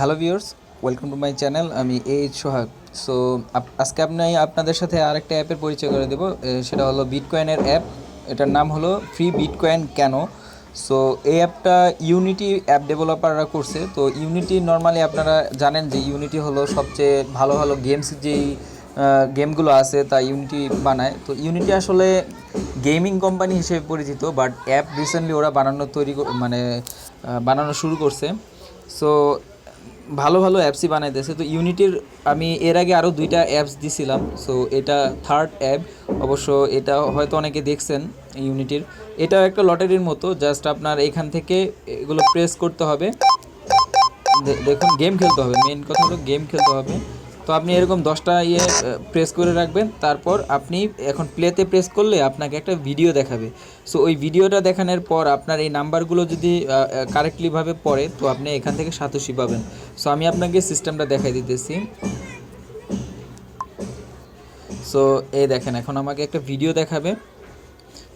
Hello viewers welcome to my channel আমি H Sohag. So আজকে আপনি আপনাদের সাথে আরেকটা অ্যাপের পরিচয় করে দেবো। সেটা হলো বিটকয়েনের অ্যাপ। এটার নাম হলো ফ্রি বিটকয়েন কেন? সো এই অ্যাপটা ইউনিটি অ্যাপ ডেভেলপাররা করছে। তো ইউনিটি নর্মালি আপনারা জানেন যে ইউনিটি হলো সবচেয়ে ভালো ভালো গেমস যেই গেমগুলো আছে, তা ইউনিটি বানায়। তো ইউনিটি আসলে গেমিং কোম্পানি হিসেবে পরিচিত বাট অ্যাপ রিসেন্টলি ওরা বানানো তৈরি মানে বানানো শুরু করছে। সো ভালো ভালো অ্যাপসই বানাইতেছে তো ইউনিটির আমি এর আগে আরও দুইটা অ্যাপস দিছিলাম। সো এটা থার্ড অ্যাপ অবশ্য এটা হয়তো অনেকে দেখছেন ইউনিটির এটা একটা লটারির মতো। জাস্ট আপনার এখান থেকে এগুলো প্রেস করতে হবে। দেখুন গেম খেলতে হবে। মেন কথা হলো গেম খেলতে হবে। তো আপনি এরকম দশটা ইয়ে প্রেস করে রাখবেন, তারপর আপনি এখন প্লেতে প্রেস করলে আপনাকে একটা ভিডিও দেখাবে। সো ওই ভিডিওটা দেখানোর পর আপনার এই নাম্বারগুলো যদি কারেক্টলিভাবে পড়ে, তো আপনি এখান থেকে সাতোশি পাবেন। সো আমি আপনাকে সিস্টেমটা দেখাই দিতেছি। সো এই দেখেন, এখন আমাকে একটা ভিডিও দেখাবে।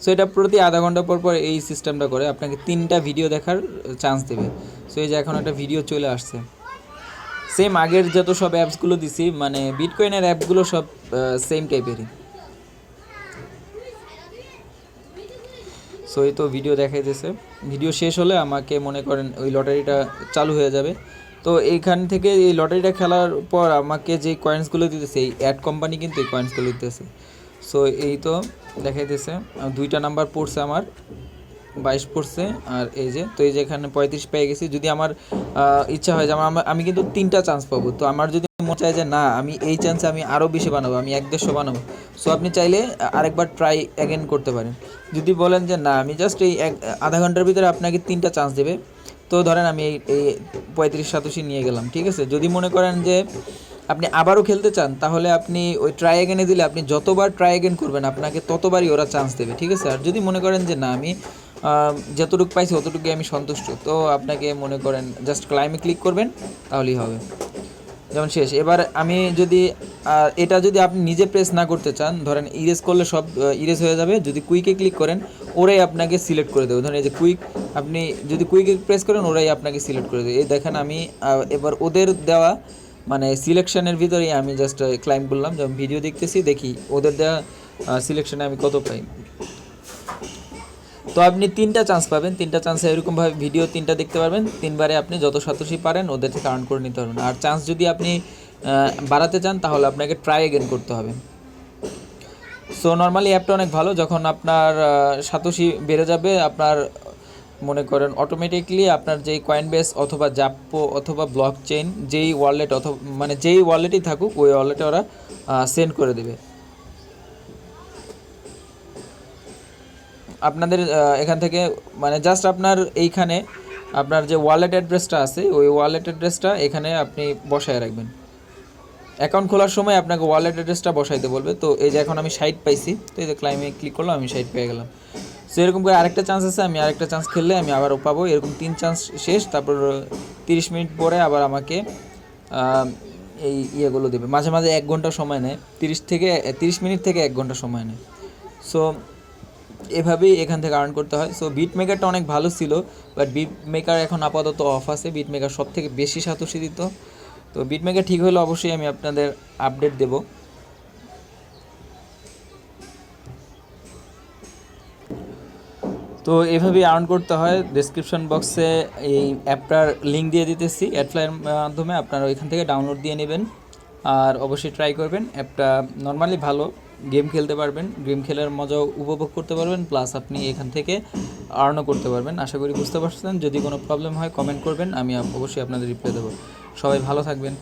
সো এটা প্রতি আধা ঘণ্টা পর পর এই সিস্টেমটা করে আপনাকে তিনটা ভিডিও দেখার চান্স দেবে। সো এই যে এখন একটা ভিডিও চলে আসছে। সেম আগের যত সব অ্যাপসগুলো দিছি মানে বিটকয়েনের অ্যাপগুলো সব সেম টাইপেরই সো এই তো ভিডিও দেখাইতেছে। ভিডিও শেষ হলে আমাকে মনে করেন ওই লটারিটা চালু হয়ে যাবে। তো এইখান থেকে এই লটারিটা খেলার পর আমাকে যে কয়েন্সগুলো দিতেছে, এই অ্যাড কোম্পানি কিন্তু এই কয়েন্সগুলো দিতেছে। সো এই তো দেখাইতেছে। দুইটা নাম্বার পড়ছে আমার। বাইশ পড়ছে, আর এই যে, তো এই যে এখানে পঁয়ত্রিশ পেয়ে গেছি। যদি আমার ইচ্ছা হয় যে আমার আমি কিন্তু তিনটা চান্স পাবো। তো আমার যদি মনে চায় যে না, আমি এই চান্সে আমি আরও বেশি বানাবো, আমি এক দেড়শো বানাবো। সো আপনি চাইলে আরেকবার ট্রাই অ্যাগেন করতে পারেন। যদি বলেন যে না, আমি জাস্ট এই এক, আধা ঘণ্টার ভিতরে আপনাকে তিনটা চান্স দেবে। তো ধরেন আমি এই এই পঁয়ত্রিশ সাতাশি নিয়ে গেলাম, ঠিক আছে? যদি মনে করেন যে আপনি আবারও খেলতে চান, তাহলে আপনি ওই ট্রাই এগেনে দিলে আপনি যতবার ট্রাই এগেন করবেন, আপনাকে ততবারই ওরা চান্স দেবে, ঠিক আছে? আর যদি মনে করেন যে না, আমি যতটুকু পাইছি অতটুকুই আমি সন্তুষ্ট। তো আপনাকে মনে করেন জাস্ট ক্লাইমে ক্লিক করবেন, তাহলেই হবে। যেমন শেষ। এবার আমি যদি এটা যদি আপনি নিজে প্রেস না করতে চান, ধরেন ইরেজ করলে সব ইরেজ হয়ে যাবে। যদি কুইকে ক্লিক করেন, ওরাই আপনাকে সিলেক্ট করে দেবে। ধরেন এই যে কুইক আপনি যদি কুইকে প্রেস করেন, ওরাই আপনাকে সিলেক্ট করে দেবে। এই দেখেন আমি এবার ওদের দেওয়া মানে সিলেকশনের ভিতরেই আমি জাস্ট ক্লাইম করলাম। যেমন ভিডিও দেখতেছি, দেখি, ওদের দেওয়া সিলেকশনে আমি কত পাই? তো আপনি তিনটা চান্স পাবেন। তিনটা চান্সে এরকমভাবে ভিডিও তিনটা দেখতে পারবেন। তিনবারে আপনি যত সাতোশি পারেন ওদের থেকে আর্ন করে নিতে পারবেন। আর চান্স যদি আপনি বাড়াতে চান, তাহলে আপনাকে ট্রাই এগেন করতে হবে। সো নর্মালি অ্যাপটা অনেক ভালো। যখন আপনার সাতোশি বেড়ে যাবে, আপনার, মনে করেন অটোমেটিকলি আপনার যেই কয়েন বেস অথবা জাপ্পো অথবা ব্লক চেইন যেই ওয়ালেট অথবা মানে যেই ওয়ালেটই থাকুক, ওই ওয়ালেটে ওরা সেন্ড করে দেবে। আপনাদের এখান থেকে মানে জাস্ট আপনার এইখানে আপনার যে ওয়ালেট অ্যাড্রেসটা আছে, ওই ওয়ালেট অ্যাড্রেসটা এখানে আপনি বসায় রাখবেন। অ্যাকাউন্ট খোলার সময় আপনাকে ওয়ালেট অ্যাড্রেসটা বসাইতে বলবে। তো এই যে এখন আমি সাইট পাইছি, তো এই যে ক্লাইমে ক্লিক করলাম, আমি সাইট পেয়ে গেলাম। সো এরকম করে আরেকটা চান্স আছে, আমি আরেকটা চান্স খেললে আমি আবারও পাবো। এরকম তিন চান্স শেষ, তারপর তিরিশ মিনিট পরে আবার আমাকে এই ইয়েগুলো দেবে। মাঝে মাঝে এক ঘণ্টা সময় নেয়। তিরিশ থেকে, তিরিশ মিনিট থেকে এক ঘণ্টা সময় নেয়। সো এভাবেই এখান থেকে আর্ন করতে হয়। সো বিট মেকারটা অনেক ভালো ছিল বাট বিট মেকার এখন আপাতত অফ আছে। বিট মেকার সব থেকে বেশি সাতোশি দিত তো বিট মেকার ঠিক হলে অবশ্যই আমি আপনাদের আপডেট দেব। তো, এভাবেই আর্ন করতে হয়। ডেসক্রিপশন বক্সে এই অ্যাপটার লিঙ্ক দিয়ে দিতেছি। অ্যাডফ্লাইয়ের মাধ্যমে আপনারা ওইখান থেকে ডাউনলোড দিয়ে নেবেন। আর অবশ্যই ট্রাই করবেন। অ্যাপটা নর্মালি ভালো। গেম খেলতে পারবেন গেম খেলার মজা উপভোগ করতে পারবেন প্লাস আপনি এখান থেকে আর্নও করতে পারবেন। আশা করি বুঝতে পারছেন, যদি কোনো প্রবলেম হয় কমেন্ট করবেন, আমি অবশ্যই আপনাদের রিপ্লাই দেবো। সবাই ভালো থাকবেন।